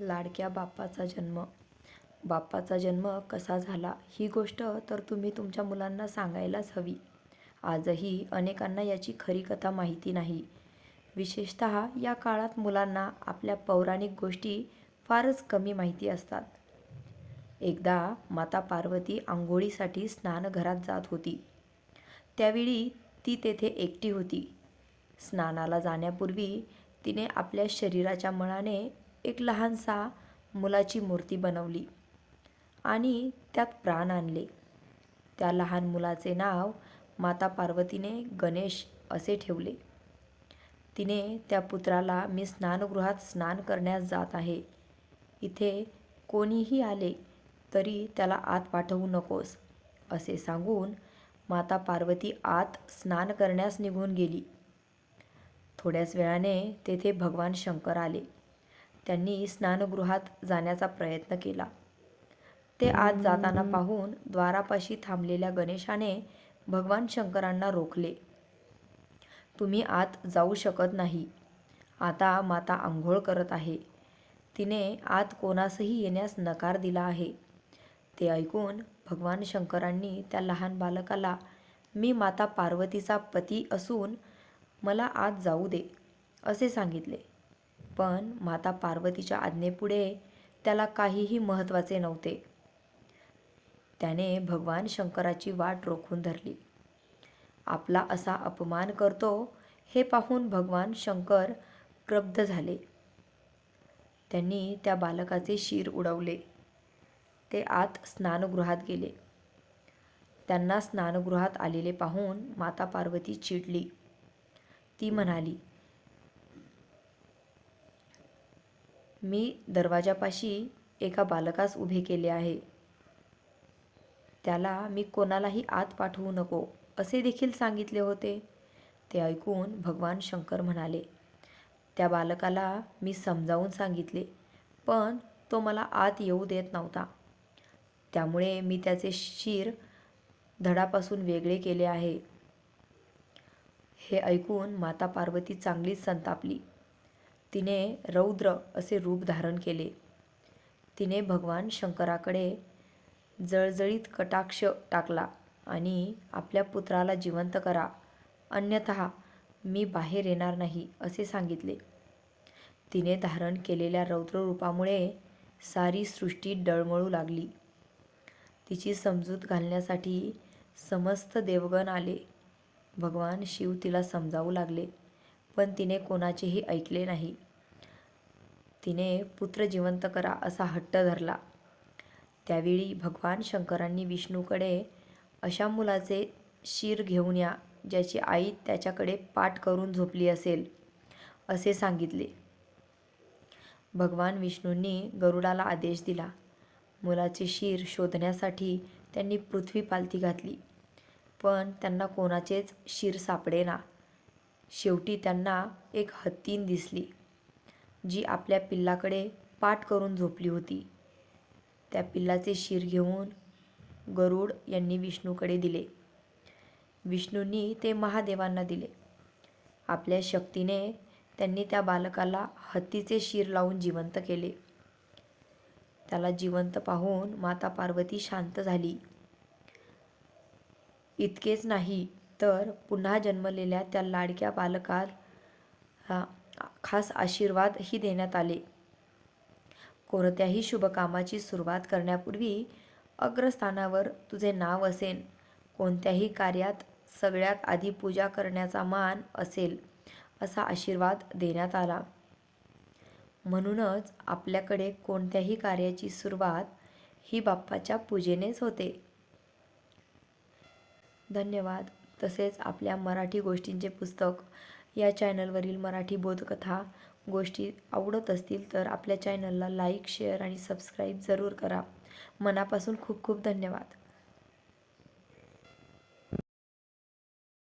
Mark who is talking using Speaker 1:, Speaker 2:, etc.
Speaker 1: लाडक्या बाप्पाचा जन्म. बाप्पाचा जन्म कसा झाला? ही गोष्ट तर तुम्ही तुमच्या मुलांना सांगायलाच हवी. आजही अनेकांना याची खरी कथा माहिती नाही. विशेषत या काळात मुलांना आपल्या पौराणिक गोष्टी फारच कमी माहिती असतात. एकदा माता पार्वती आंघोळीसाठी स्नानघरात जात होती. त्यावेळी ती तेथे एकटी होती. स्नानाला जाण्यापूर्वी तिने आपल्या शरीराच्या मनाने एक लहानसा मुलाची मूर्ती बनवली आणि त्यात प्राण आणले. त्या लहान मुलाचे नाव माता पार्वतीने गणेश असे ठेवले. तिने त्या पुत्राला मी स्नानगृहात स्नान करण्यास जात आहे. इथे कोणीही आले तरी त्याला आत पाठवू नकोस असे सांगून माता पार्वती आत स्नान करण्यास निघून गेली. थोड्याच वेळाने तेथे भगवान शंकर आले. त्यांनी स्नानगृहात जाण्याचा प्रयत्न केला. ते आत जाताना पाहून द्वारापाशी थांबलेल्या गणेशाने भगवान शंकरांना रोखले. तुम्ही आत जाऊ शकत नाही. आता माता आंघोळ करत आहे. तिने आत कोणासही येण्यास नकार दिला आहे ते ऐकून भगवान शंकरांनी त्या लहान बालकाला मी माता पार्वतीचा पती असून मला आत जाऊ दे असे सांगितले. पण माता पार्वतीच्या आज्ञेपुढे त्याला काहीही महत्त्वाचे नव्हते. त्याने भगवान शंकराची वाट रोखून धरली. आपला असा अपमान करतो हे पाहून भगवान शंकर क्रब्ध झाले. त्यांनी त्या बालकाचे शिर उडवले. ते आत स्नानगृहात गेले. त्यांना स्नानगृहात आलेले पाहून माता पार्वती चिडली. ती म्हणाली मी दरवाजापाशी एका बालकास उभे केले आहे. त्याला मी कोणालाही आत पाठवू नको असे देखील सांगितले होते. ते ऐकून भगवान शंकर म्हणाले त्या बालकाला मी समजावून सांगितले पण तो मला आत येऊ देत नव्हता. त्यामुळे मी त्याचे शिर धडापासून वेगळे केले आहे. हे ऐकून माता पार्वती चांगलीच संतापली. तिने रौद्र असे रूप धारण केले. तिने भगवान शंकराकडे जळजळीत कटाक्ष टाकला आणि आपल्या पुत्राला जिवंत करा अन्यथा मी बाहेर येणार नाही असे सांगितले. तिने धारण केलेल्या रौद्र रूपामुळे सारी सृष्टी डळमळू लागली. तिची समजूत घालण्यासाठी समस्त देवगण आले. भगवान शिव तिला समजावू लागले. पण तिने कोणाचेही ऐकले नाही. तिने पुत्र जिवंत करा असा हट्ट धरला. त्यावेळी भगवान शंकरांनी विष्णूकडे अशा मुलाचे शिर घेऊन या ज्याची आई त्याच्याकडे पाठ करून झोपली असेल असे सांगितले. भगवान विष्णूंनी गरुडाला आदेश दिला. मुलाचे शिर शोधण्यासाठी त्यांनी पृथ्वी पालथी घातली पण त्यांना कोणाचेच शिर सापडेना. शेवटी त्यांना एक हत्तीन दिसली जी आपल्या पिल्लाकडे पाठ करून झोपली होती. त्या पिल्लाचे शिर घेऊन गरुड यांनी विष्णूकडे दिले. विष्णूंनी ते महादेवांना दिले. आपल्या शक्तीने त्यांनी त्या बालकाला हत्तीचे शिर लावून जिवंत केले. त्याला जिवंत पाहून माता पार्वती शांत झाली. इतकेच नाही तर पुन्हा जन्मलेल्या त्या लाडक्या बालकाला खास आशीर्वादही देण्यात आले. कोणत्याही शुभकामाची सुरुवात करण्यापूर्वी अग्रस्थानावर तुझे नाव असेल. कोणत्याही कार्यात सगळ्यात आधी पूजा करण्याचा मान असेल असा आशीर्वाद देण्यात आला. म्हणूनच आपल्याकडे कोणत्याही कार्याची सुरुवात ही बाप्पाच्या पूजेनेच होते. धन्यवाद. तसेच आपल्या मराठी गोष्टींचे पुस्तक या चॅनलवरील मराठी बोधकथा गोष्टी आवडत असतील तर आपल्या चॅनलला लाईक शेअर आणि सबस्क्राईब जरूर करा. मनापासून खूप खूप धन्यवाद.